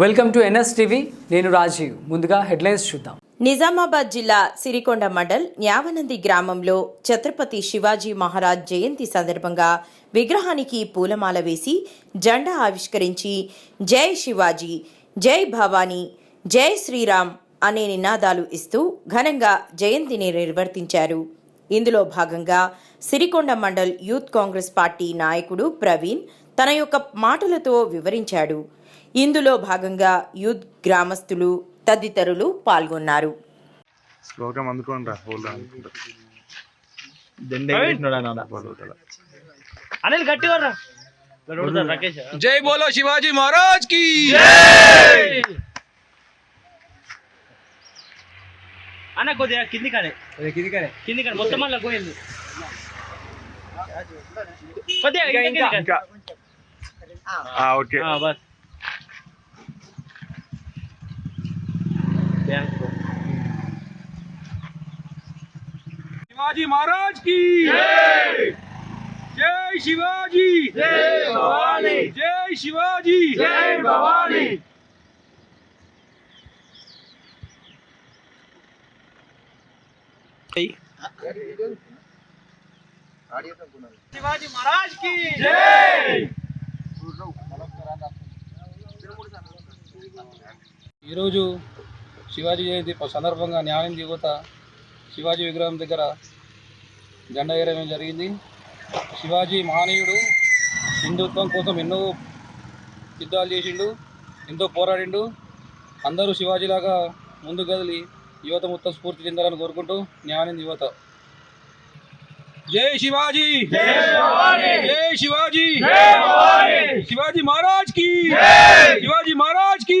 Welcome to NS TV. నేను రాజీవ్. ముందుగా headlines చూద్దాం. నిజామాబాద్ జిల్లా సిరికొండ మండల్ న్యావనంది గ్రామంలో ఛత్రపతి శివాజీ మహారాజ్ జయంతి సందర్భంగా విగ్రహానికి పూలమాల వేసి జెండా ఆవిష్కరించి జై శివాజీ జై భవానీ జై శ్రీరామ్ అనే నినాదాలు ఇస్తూ ఘనంగా జయంతిని నిర్వర్తించారు. ఇందులో భాగంగా సిరికొండ మండల్ యూత్ కాంగ్రెస్ పార్టీ నాయకుడు ప్రవీణ్ తన యొక్క మాటలతో వివరించాడు. ఇందులో భాగంగా యూత్ గ్రామస్తులు తదితరులు పాల్గొన్నారు. జై బోలో శివాజీ మహారాజ్కి! అన్న కొద్దిగా కింది కింది కింది మొత్తం అలా పోయింది. కొద్దిగా okay. Bus. Bus bank Shivaji Maharaj की जय शिवाजी जय भवानी जय शिवाजी जय भवानी శివాజీ మహారాజ్ కి ఈరోజు శివాజీ జయంతి సందర్భంగా న్యాయం యువత శివాజీ విగ్రహం దగ్గర జెండా ఎగరడం జరిగింది. శివాజీ మహనీయుడు హిందుత్వం కోసం ఎన్నో యుద్ధాలు చేసిండు ఎంతో పోరాడిండు. అందరూ శివాజీలాగా ముందు కదిలి యువత మొత్తం స్ఫూర్తి చెందాలని కోరుకుంటూ న్యాయం యువత జై శివాజీ! జై శివాజీ! శివాజీ! మహారాజ్కి! శివాజీ మహారాజ్కి!